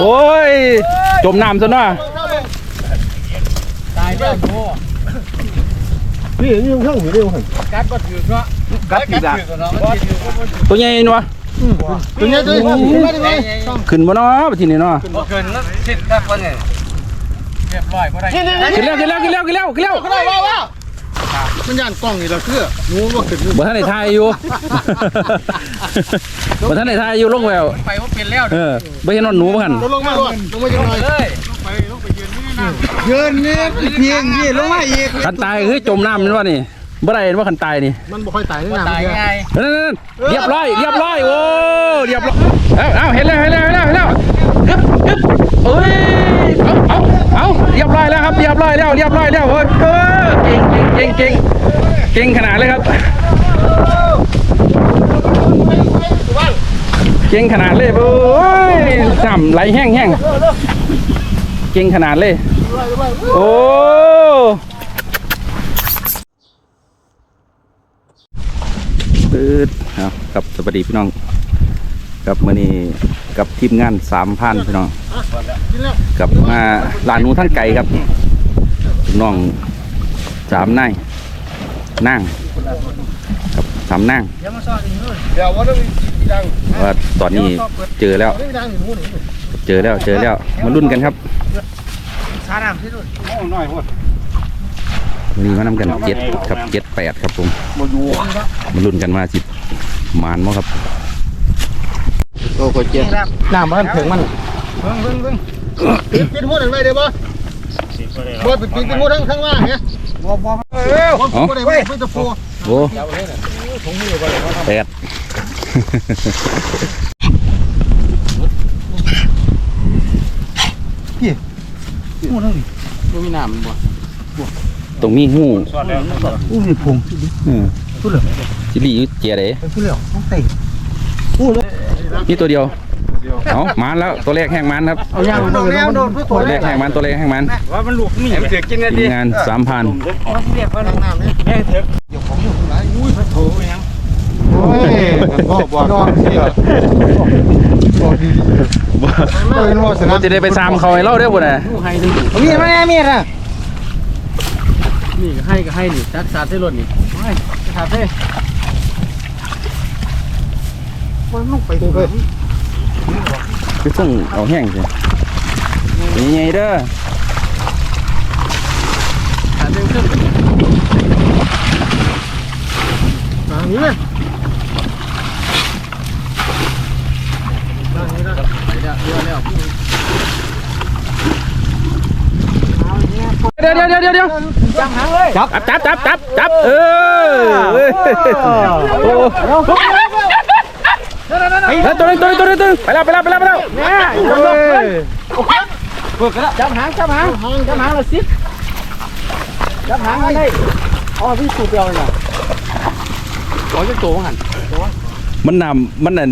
โอ้ย จมน้ำซะเนาะตายเด้อโง่พี่นี่ยังเพิ่งอยู่เร็วหันกัดบ่ถือเนาะกัดอีกละถือเนาะมันถือบ่ถือตัวใหญ่เนาะตัวนี้ตัวนี้ไม่ได้ไงขึ้นบ่เนาะไปทีนี้เนาะบ่เกินนะสิครับว่าไงเรียบร้อยบ่ได้ขึ้นแล้วขึ้นแล้วขึ้นแล้วขึ้นแล้วขึ้นแล้วไม่ได้ว่าว่ามันย่านกล้องนี่เราเชื่องูว่าขึ้นบ่ทันได้ถ่ายอยู่ บ่ทันได้ถ่ายอยู่ลงแววไปว่าเป็นแล้วเออบ่เห็นนอนหนูบ่หั่นลงมาลงลงมาจังหน่อยเลยยืนนี่เพียงนี่ลงมาอีกคันตายคือจมน้ำนี่ว่านี่บ่ได้เห็นว่าคันตายนี่ มันบ่ค่อยตายนี่นะตายง่ายนั่นๆๆเรียบร้อย เรียบร้อยโอ้เรียบร้อยเอ้าเอ้าเห็นแล้วเห็นแล้วเห็นแล้วเห็นแล้วกึบกึบเอ้ยเอาเอาเอาเรียบร้อยแล้วครับ เรียบร้อยแล้ว เรียบร้อยแล้วเฮ้ยเออเก่ง เก่งเก่งเก่งขนาดเลยครับ เก่งขนาดเลยโอ้ยจำไหลแห้งแห้งเก่งขนาดเลย โอ้ตืดเอากับสวัสดีพี่น้องกับมื่อนี้กับทีมงานสามพันพี่น้องกับมาลานนูทั้งไก่ครับน้อง สามนายนั่งกับสามนั่งเดี๋ยวมาซ่อนอีกนู่นเดี๋ยวว่าต้องดังว่าตอนนี้เจอแล้วไม่ดังหนูนี่เจอแล้วเจอแล้วมาลุ้นกันครับชาน้ำที่นู่นโอ้น้อยพอดวันนี้มานำกันเจ็ดครับเจ็ดแปดครับผมมาอยู่มาลุ้นกันว่าสิมานมั้ครับโอ้ก็เจ็บน้ำมันถึงมันเบิ่งเบิ่งเบิ่งปิดปิดหัวหนึ่งไว้ได้ป่ะบ่ปิดปิดหัวทั้งข้างล่างเนี่ย บ่บ่เออผมก็ได้ไม่ไม่จะโฟโอ้แปดหูนึงบ่มีน้ำบ่ตรงนี้หูอู้มีพงเออจิลีอยู่เจียเด๋ไปผู้เหลียวต้องเตะนี่ตัวเดียว เอามานแล้วตัวแรกแห้งมันครับเอาย่างโดนแล้วโดนผู้ตัวแรกแห้งมันตัวแรกแห้งมันว่ามันลูกมีเสือกินกันทีดิมงานสามพันเรียกว่าข้างน้ำนี่แม่เถอะเดี๋ยวของอยู่ไหนอุ้ยพระโถยังโอ้ยบ่บ่นอนเสียบ่ดีบ่เป็นว่าสนามจะได้ไปซามเขาให้เล่าได้บ่น่ะให้ดึงมีดมาแน่มีดอะนี่ก็ให้ก็ให้นี่จักสาดได้รถนี่ไม่สาดได้มันลงไปเลย คือซึ่งเอาแห้งสินี่ไงเด้อสาดเร็วขึ้นทางนี้ เลยเดี๋ยวเดี๋ยวเดี๋ยวเดี๋ยวจับหางเลยจับจับจับจับจับเออเอ้ยโอ้เฮ้ยตัวนึงตัวนึงตัวนึงตัวนึงไปแล้วไปแล้วไปแล้วไปแล้วแม่จับหางจับหางจับหางละสิจับหางมาได้อ๋อพี่สูบเปรียวเลยนะขอจะโตหันมันน้ำมันนั่น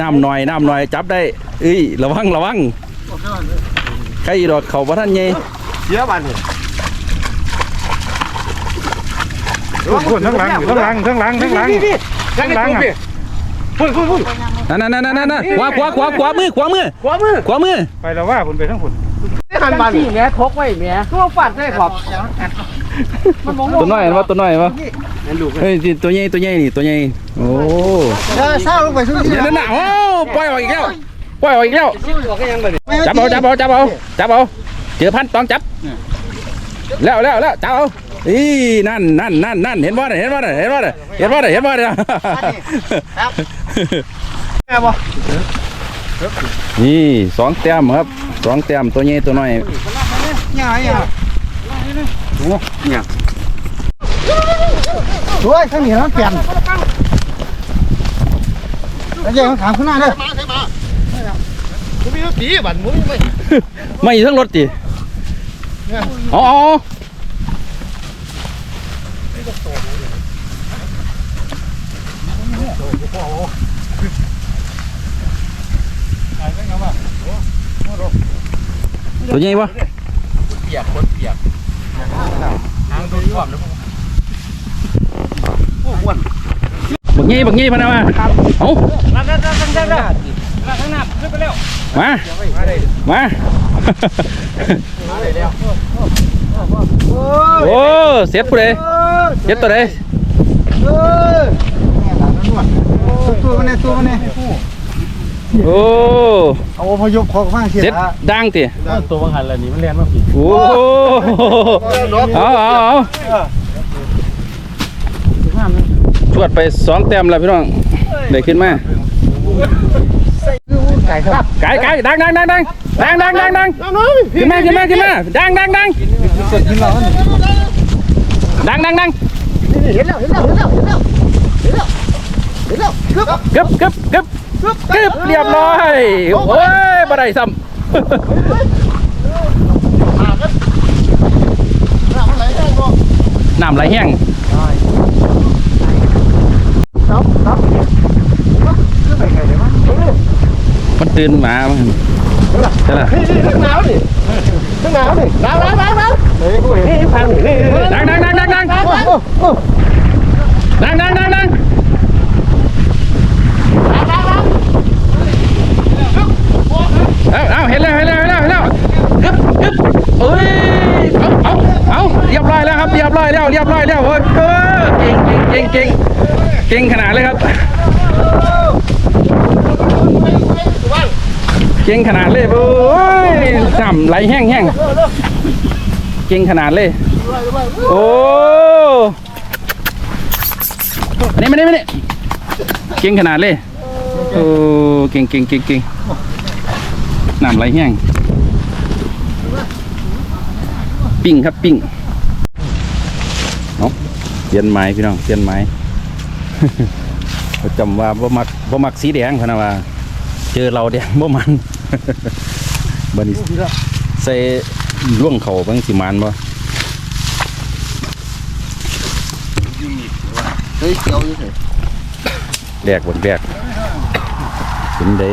น้ำหน่อยน้ำหน่อยจับได้เอ้ยระวังระวังใครดอกเขาพระท่านไงเยอะบ้านเนี่ยทั้งหลังทั้งหลังทั้งหลังทั้งหลังจังหลัง พุ่นพุ่นพุ่นนั่นนั่นนั่นนั่นขวาขวาขวาขวามือขวามือขวามือขวามือไปแล้วว่าคุณไปทั้งคุณหันบ้านที่แม่ทกไว้แม่คือว่าฝัดได้ขอบมันมองตัวน้อยเห็นปะตัวน้อยเห็นปะนั่นลูกเฮ้ยนี่ตัวใหญ่ตัวใหญ่นี่ตัวใหญ่โอ้เออเศร้าลงไปสุดเดี๋ยวนั่นน่ะโอ้ปล่อยออกอีกแล้วปล่อยออกอีกแล้วซิ่วบอกก็ยังบ่ได้จับเอาจับเอาจับเอาจับเอาเจอพันต้องจับ แล้วแล้วแล้วจับเอาอีนั่นนั่นนั่นนั่นเห็นบ่เห็นบ่เห็นบ่เห็นบ่เห็นบ่เนี่ ยนี่สองแต้มครับสองแต้มตัวใหญ่ตัวน้อยยังไงอะสวยข้างนี้มันเปลี่ยนแล้วยังถามข้างหน้าเลยผมมีรถตีบันมุ้ยไม่ไม่ทั้งรถดิอ๋อ ตัวใหญ่ปะเปียกคนเปียกหางโดนท่วมแล้วโอ้อ้วนบักใหญ่บักใหญ่พะนะมาเอ้านั่นนั่นนั่นนั่นข้างหน้าขึ้นไปแล้วมา มาโอ้เสียบผู้ใดเสียบตัวใดเออแม่หลานนั่นวดตัวมันเนี่ยตัวมันเนี่ย โอ้เอาพยพของฟังเสียเสียบดังติตัวบังหันแล้วนี่มันเรียนมาผิดโอ้เอาเอาเอาชวดไปสองแต้มแล้วพี่น้องได้ขึ้นมาไก่ครับไก่ไก่ดังดังดังดังดังดังดังดังขึ้นมาขึ้นมาขึ้นมาดังดังดังสดกินเราดังดังดังเห็นแล้วเห็นแล้วเห็นแล้วเห็นแล้วเห็นแล้วเห็นแล้วครับกึบกึบกึบ กึบเรียบร้อยโอ้ยบ่ไดซ้ำน้ำไหลแห้งครับครับไปไงเลยวะมันตื่นหมามันใช่ละนี่นี่ทั้งหนาวดิทั้งหนาวดิหนาวหนาวหนาวหนาวเฮ้ยกูเห็นนี่พังนี่ดังดังดังดังดังโอ้โอ้โอ้ดังดังดังดัง เอาเอาเห็นแล้วเห็นแล้วเห็นแล้วเห็นแล้วกึบกึบเอ้ยเอาเอาเอาเรียบร้อยแล้วครับเรียบร้อยแล้วเรียบร้อยแล้วเฮ้ยเออเก่งเก่งเก่งเก่งขนาดเลยครับ เก่งขนาดเลยโอ้ยน้ำไหลแห้งแห้งเก่งขนาดเลยโอ้อันนี้ไม่ได้ไม่ได้เก่งขนาดเลยโอ้เก่งเก่งเก่งเก่ง น้ำไหลแห้งปิ้งครับปิ้งเอาเปลี่ยนไม้พี่น้องเปลี่ยนไม้เขาจำว่าบ่มักบ่มักสีแดงพะนะว่า เจอเราแดงบ่มันบัดนี้ใส่ล่วงเขาบางสิมานบ่เฮ้ยเกี่ยวอยู่เถอะแดกบนแดกเป็นเด้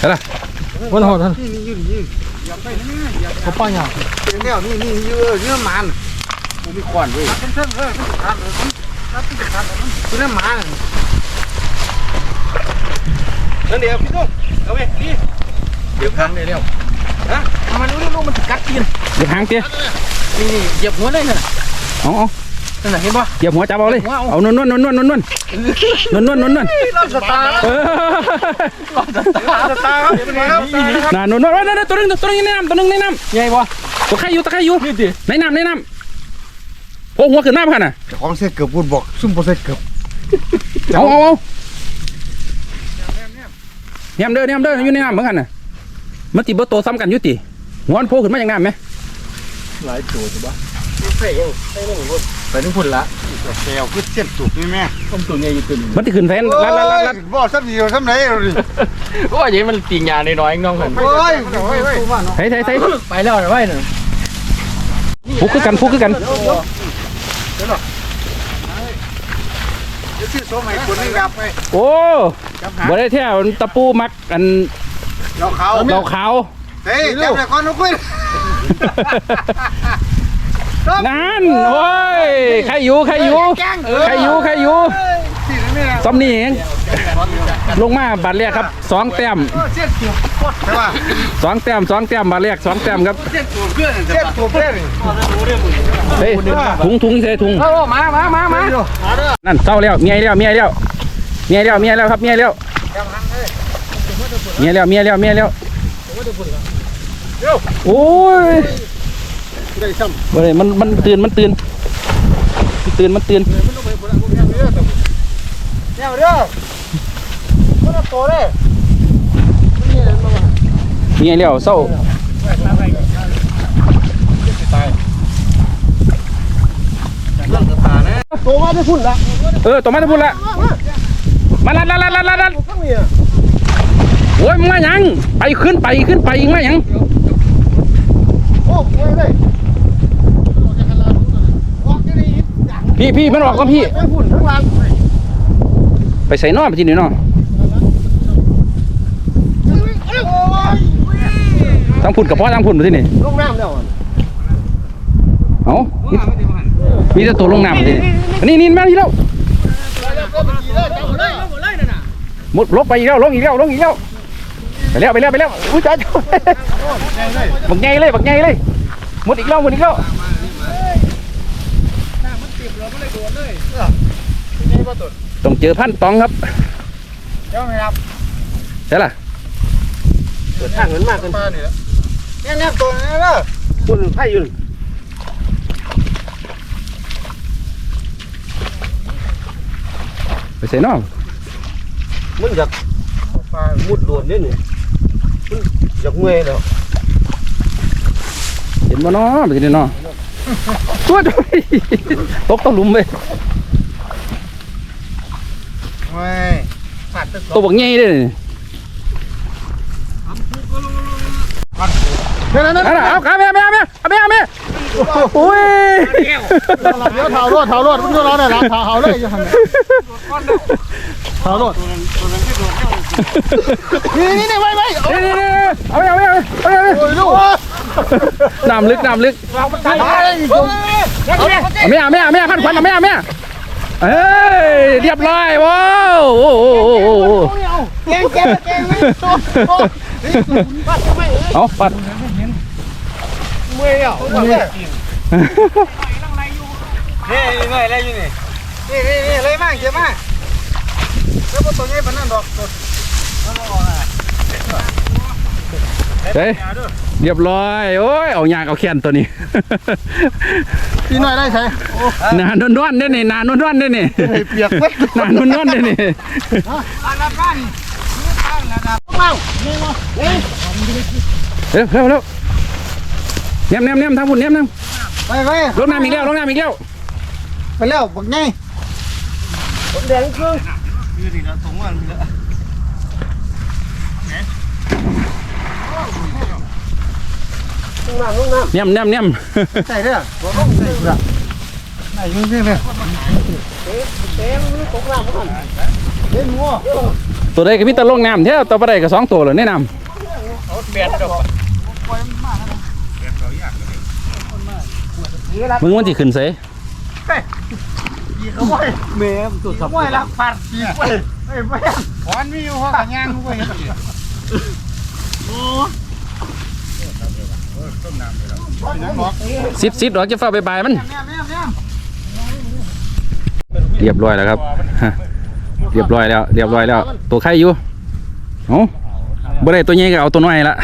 thế này. Vẫn hồn hơn có bao nhở cái đèo này này như như màn. Bị quản rồi. Cứ nó màn. Nó đèo phi tung đâu về đi. Đèo khang này đèo. Hả? Mà nó nó nó mình cắt tiền. Đèo hàng kia. Mình dẹp muốn đây nè ồ. นผมมีควันเว้ยเส้นเออคือน้ำมันนั่นเดียวพี่ตุ้งเอาไปนี่เดี๋ยวพังเลยเร็วฮะมันรู้รู้มันกัดกินเดี๋ยวหางเตี้ยนี่นี่เหยียบหัวเลยน่ะเอาเอานั่นน่ะเห็นป่ะเหยียบหัวจับเอาเลย เอานวลนวลนวลนวลนวลนวลนวลนวลนวลนวลรอบสตาร์เออรอบสตาร์ครับเดี๋ยวเป็นไงครับน่านวลนวลนั่นตัวนึงตัวนึงในน้ำตัวนึงในน้ใหญ่ป่ะำตัวใครอยู่ตัวใครอยู่นี่ดิในน้ำในน้ำโอ้หัวขึ้นมาพันน่ะของเส้เกือบพูดบอกซุ่มโปรเซสเกือบเอาเอาเอาเนียมเด้อเนียมเด้ออยู่ในน้ำเหมือนกันน่ะมันติบ่โตซ้ำกันอยู่ติหัวมันโผล่ขึ้นมาอย่างน้ำไหมหลายตัวถูกปะ ใส่ยังใส่ยังหมดไปนึกพุ่นละแซวคือเส้นจุกนี่แม่ต้มตัวใหญ่อยู่ตัวนึงมันติขึ้นแฟนลัดลัดลัดลัดบ่ซ้ำเดียวซ้ำไหนเราดิโอ้ยยัยมันตีงานน้อยๆน้องเห็นโอ้ยโอ้ยโอ้ยใส่ใส่ใส่ไปแล้วนะไว้หนึ่งฟุกคือกันฟุกคือกันจะซื้อโซ่ใหม่คนนึงครับไปโอ้บ่ได้เที่ยวตะปูมักอันเราเขาเราขาวเฮ้ยจับเลยก่อนนุ้ย นั่นโอ้ยใครอยู่ใครอยู่ใครอยู่ใครอยู่สี่นี่นะซ้ำนี่เองลงมาบาทแรกครับสองแต้มเส้นจุกใช่ป่ะสองแต้มสองแต้มบาทแรกสองแต้มครับเส้นจุกเพื่อนเส้นจุกเพื่อนเฮ้ยถุงถุงใส่ถุงโอ้มามามามานั่นเศร้าแล้วเมียแล้วเมียแล้วเมียแล้วเมียแล้วครับเมียแล้วเมียแล้วเมียแล้วเมียแล้วโอ้ย ได้ซ้บ่ได้มันมันตื่นมันตื่นมันตื่นมันตื่นำเดี๋ยวเดี๋ยวคนละตัวเลยเมียแล้วเศร้าตัวมาได้พุ่นละเออตัวมาจะพูดละมาลัดลัดลัดลัดลัดลัดทั้งนี้โอ้ยมึงมาหยังไปขึ้นไปขึ้นไปอีกมาหยัง โอ้ยเลย พี่พี่มันออกก็พี่ ไปพุ่นทั้งหลังไปใส่นอไปที่นี่นอโอ้ยทั้งพุ่นกับพ่อทั้งพุ่นไปที่นี่ลงน้ำแล้วเอ้ามีแต่ตัวลงน้ำไปที่นี่นี่นี่มาที่แล้วก็เมื่อกี้เลยมุดลบไปอีกแล้วลงอีกแล้วลงอีกแล้วไปแล้วไปแล้วไปแล้วอุ้ยจ้าจ้าบักไงเลยบักไงเลยมุดอีกแล้วมุดอีกแล้ว ต้องเจอพันตองครับเจ้าไม่รับใช่ล่ะเปิดทางเหมือนมากกันป้านี่แหละเนี่ยเนี่ยตัวนี้เด้อคุณไผ่อยู่ไปใส่น้องมึงอยากป้ามุดโดนนี่นี่มึงอยากเมื่อยแล้วเห็นบ่น้อไปสิน้อ ตัวตัวตกตะลุมไปไม่ขาดตึกตัวบักไงเลยนั่นนั่นนั่นน่ะเอาขาแม่แม่แม่เอาแม่เอาแม่โอ้ยเดี๋ยวเท้ารถเท้ารถมึงดูเราเนี่ยนะเท้าเท้าเลยจะทำเท้ารถนี่นี่นี่ไว้ไว้นี่นี่นี่เอาแม่เอาแม่เอาแม่เอาแม่โอ้ยลูก น้ำลึกน้ำลึกตายเลยเอาแม่เอาแม่เอาแม่พันควันเอาแม่เอาแม่เอ้ยเรียบร้อยว้าวโอ้โหโอ้โหโอ้โหแกงแกงแกงไม่ตัวเอาปัดเมื่อยอะนี่นี่เมื่อยอะไรอยู่นี่นี่นี่นี่เลยมากเจ็บมากแล้วพอตัวนี้ปนั่นดอก เฮ้ยเรียบร้อยโอ้ยเอายางเอาแขนตัวนี้ พี่น้อยได้ใช่นานนวลๆได้นี่นานนวลๆได้นี่เปียกเว้ยนานนวลๆได้นี่อันนั้นบ้านระดับเมานี่มานี่เร็วเร็วเร็วเนียมเนียมเนียมทางพุ่นเนียมเนียมไปไปลงน้ำอีกแล้วลงน้ำอีกแล้วไปแล้วบักไงแดงครึ่งยืนนี่นะตรงวันนี่ละ ลงน้ำลงน้เนียมเนียมเนียมใส่เด้อบ่ต้องใส่เด้อไหนยืนนี่เนี่ยำเต็มตกน้ำมันเล่นงัวตัวใดก็มีแตะลงน้ำเท่าตัวปลาใดก็สองตัวเลยแนะนำมึงมันที่ขึ้นเสยยีเขาไว้เมมตัวสับไว้ละฟัดยีไว้ไอ้แม่ขอนมีอยู่ห้องกันย่างไว้โอ้ ต้มน้ำเลยละซิดซิดหรอกจะฟ้าไปบายมันแม่แม่แม่เรียบร้อยแล้วครับฮะเรียบร้อยแล้ว เรียบร้อยแล้ว ตัวไข่อยู่เอ้าบ่ได้ตัวใหญ่ก็เอาตัวน้อยละ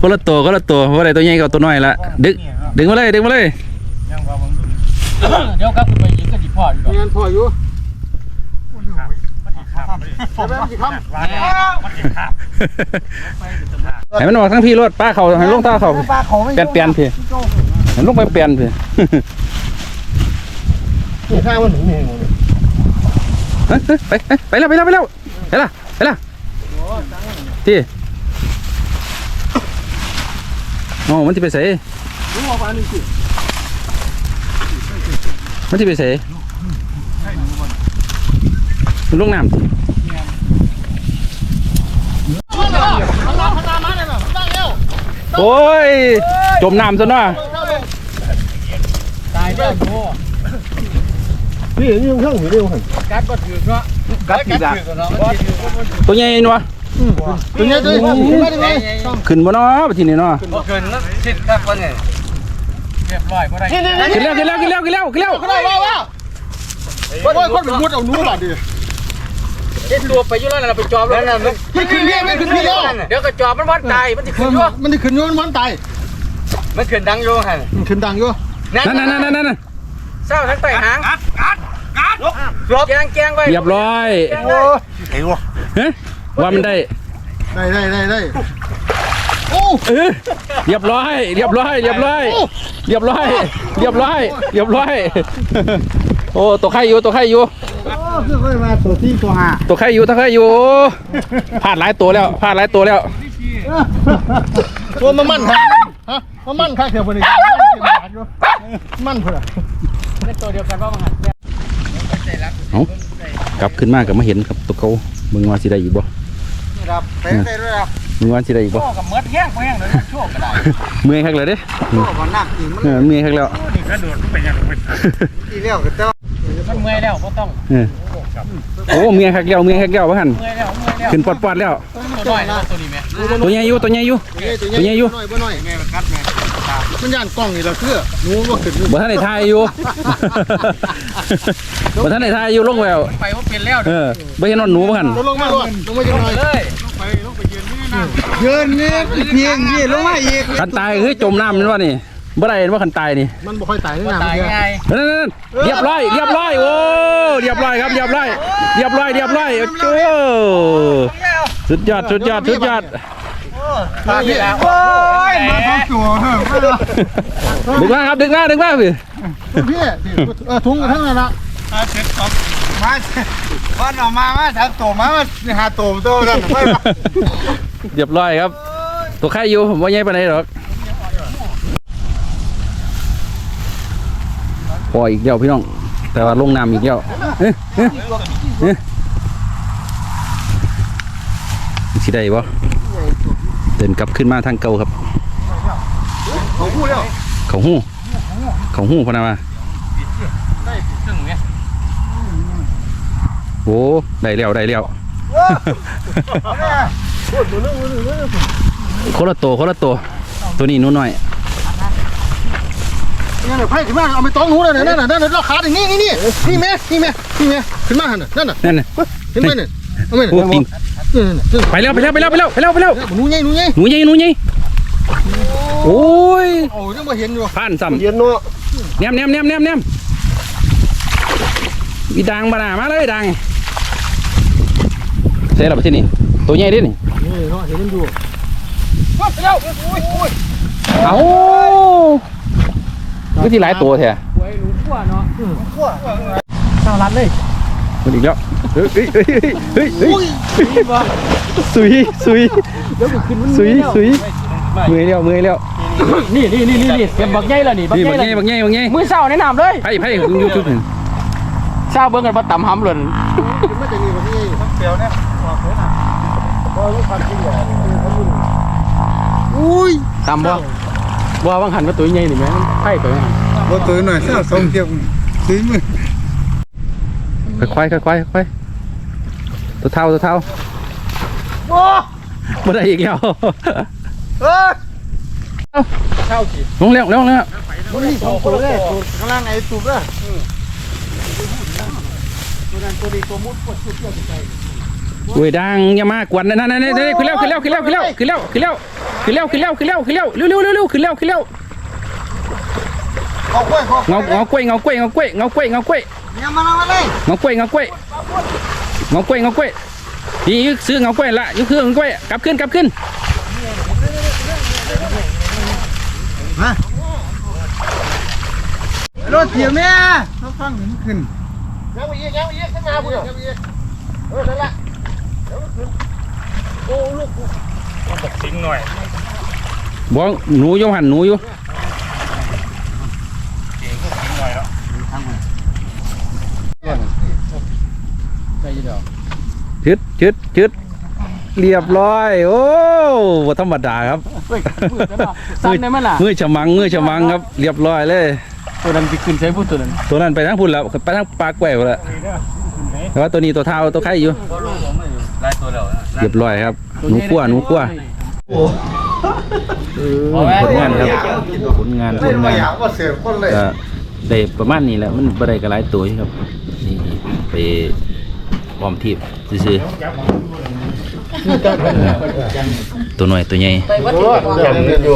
คนละตัวคนละตัวบ่ได้ตัวใหญ่ก็เอาตัวน้อยละดึงดึงมาเลยดึงมาเลยเดี๋ยวกลับไปยิงก็จีพ่ออยู่งานพ่ออยู่ผมไม่กี่คำ ให้มันออกทั้งพี่รถป้าเขาให้ลงตาเขาปลาเขาไม่เปลี่ยนเปลี่ยนพี่ให้ลงไปเปลี่ยนพี่นี่ข้าวมันหนูนี่เฮ้ยเฮ้ยไปไปไปแล้วไปแล้วไปแล้วไปแล้วไปแล้วที่โอ้มันจะไปใส่รู้ว่าปลาหนึ่งสิมันจะไปใส่มันลงน้ำ โอ้ย จมน้ำซะเนาะตายได้โม่นี่นี่เครื่องหูเดียวหันกัดก็ถือเนาะกัดกี่ละเนาะตัวใหญ่เนาะตัวนี้ตัวนี้ไม่ได้ไงขึ้นบ่เนาะไปที่นี่เนาะบ่เกินนะสิบครับวันนี้เรียบร้อยบ่ได้นี่นี่นี่ขึ้นแล้วขึ้นแล้วขึ้นแล้วขึ้นแล้วขึ้นแล้วก็ได้ว่าว่าโอ้ยคนเป็นมุดเอาหนูบาดดิ เจ็ดตัวไปอยู่แล้วน่ะไปจอบแล้วน่ะมันขึ้นเรียมันขึ้นเรียเดี๋ยวก็จอบมันวันตายมันสิขึ้นอยู่มันจะขึ้นย้อนมันตายมันขึ้นดังอยู่หั่นมันขึ้นดังอยู่นั่นนั่นนั่นนั่นนั่นเศร้าทั้งไตหางกัดกัดกัดลบแกงแกงไว้เรียบร้อยโอ้ไอ้วะเฮ้ยว่ามันได้ได้ได้ได้ได้โอ้เออเรียบร้อย เรียบร้อย เรียบร้อย เรียบร้อย เรียบร้อย เรียบร้อย โอ้ตัวไข่อยู่ตัวไข่อยู่ คือค่อยมาตัวที่ตัวห้าตัวไข่อยู่ตัวไข่อยู่พลาดหลายตัวแล้วพลาดหลายตัวแล้วตัวมันมันครับฮะมันมันครับเดี๋ยววันนี้มันเพื่อเป็นตัวเดียวกันว่ามันหันเอากลับขึ้นมากับมาเห็นครับตัวเขามึงว่าสิได้อีกบ่ครับเต้นได้ด้วยครับมึงว่าสิได้อีกบ่โชกับเมิดแห้งแห้งเลยโชก็ได้เมื่อยคักเลยเด้โอ้ก่อนหนักอีกมันเออเมื่อยคักแล้วที่เลี้ยวก็เจ้า มันเมื่อยแล้วบ่ต้องเออโอ้เมียคักเลี้ยวเมียคักเลี้ยวว่าหันขึ้นปอดปอดๆแล้ว ตัวน้อยตัวนี้แม่ตัวใหญ่อยู่ตัวใหญ่อยู่ ตัวใหญ่อยู่ น้อยบ่น้อยแม่มันกัดแม่มันย่านกล้องนี่ละคือหนูบ่ขึ้นบ่ทันได้ทายอยู่ บ่ทันได้ทายอยู่ลงแววไปว่าเป็นแล้วเออบ่เห็นนอนหนูบ่หันลงมาลงลงมาจังหน่อยเลยยืนนี่เพียงนี่ลงมาอีกคันตายคือจมน้ำนั่นว่านี่ บ่ได้เห็นว่าคันตายนี่มันบ่ค่อยตายนี่นะตายไงนั่นๆๆเรียบร้อยเรียบร้อยโอ้เรียบร้อยครับเรียบร้อยเรียบร้อยเรียบร้อยโอ้สุดยอดสุดยอดสุดยอดตายพี่โอ้ยมาทั้งตัวเฮ้ยดึงมาครับดึงมาดึงมาพี่พี่เออถุงทั้งนั้นละมาเสร็จก่อนมาบ้านออกมามาสามตัวมาหาตัวตัวกันไม่เรียบร้อยครับ ตัวใครอยู่ผมว่าใหญ่ปานไหนหรอก พออีกเดียวพี่น้อง แต่ว่าลงน้ำอีกเดียวเอ๊ะเอ๊ะเอ๊ะสิได้บ่เดินกลับขึ้นมาทางเก่าครับ เขาพูดแล้วเขาหู้เขาหู้พะนามาซึ่งเนี่ยโอ้ได้แล้วได้แล้วคนละตัวคนละตัวตัวนี้หนู้นหน่อย นี่นไพ่ขึ้นมาเอาไปต้องหนูเลยนั่นน่ะนั่นน่ะเราขาดนี่นี่นี่นี่แม่นี่แม่นี่แม่ขึ้นมาหันน่ะนั่นน่ะนั่นน่ะขึ้นมาเนี่ยเอาไปโอ้ปิงเนี่ยไปแล้วไปแล้วไปแล้วไปแล้วไปแล้วไปแล้วหนูใหญ่หนูใหญ่หนูใหญ่หนูใหญ่โอ้ยโอ้ยังไม่เห็นอยู่ผ่านซ้ำเย็นเนาะแนมแนมแนมแนมแนมมีดังบานามาเลยดังเสร็จแล้วไปที่นี่ตัวใหญ่ดินี่นี่เนาะเห็นมันอยู่เอา ก็ที่หลายตัวแท้หวยหนูขั้วเนาะขั้วเจ้าวรัดเลยมันอีกแล้ว เฮ้ยเฮ้ยเฮ้ยเฮ้ยเฮ้ยสุยสุยสุยสุยเมือเลี้ยเมือเลี้ยวนี่นี่นี่นี่นี่เก็บบักใหญ่แล้วนี่บักใหญ่บักใหญ่บักใหญ่มือเศร้าแนะนำเลยไพ่ไพ่ของยูทูบหนึ่งเศร้าเบิ้งกันมาต่ำห้ำหล่นไม่จะมีบักใหญ่ต้องเปลี่ยเนี่ยบอกเลยนะบอกลูกความจริงอย่างนี้อุ้ยต่ำบ่บ่ว่างหันมาตัวใหญ่หนิแม่ไพ่ไป มาเลยเงากล้วยเงากล้วยเงากล้วยเงากล้วยนี่ยึกซื้อเงากล้วยละยึกซื้อเงากล้วยกลับขึ้ นกลับขึ้นรถเทียมเนี่ยเขาฟังถึงขึ้นยังไปอีกยังไปอีกขึ้นมาบุญยังไปอีกเออนั่นแหละบอกหนู อยหันหนูอยู่ชึดชึดชึดเรียบร้อย โอ้บ่ธรรมดาครับเฮ้ยมืดแล้วเนาะสั่นได้มั้ยล่ะมือฉมังมือฉมังครับ เรียบร้อยเลย ตัวนั้นสิขึ้นใช้พูดตัวนั้นตัวนั้นไปทางพุ่นแล้วไปทางปลาแกว่แล้วแต่ว่าตัวนี้ตัวเท้าตัวไข่อยู่เรียบร้อยครับหนูขั้วหนูขั้วเออผลงานครับผลงานผลงานอยากว่าเสียคนเลยก็ได้ประมาณนี้แหละมันบ่ได้ก็หลายตัวอยู่ครับนี่ไป พร้อมทีบซื้อๆตัวหน่อยตัวใหญ่โอ้ยยังอยู่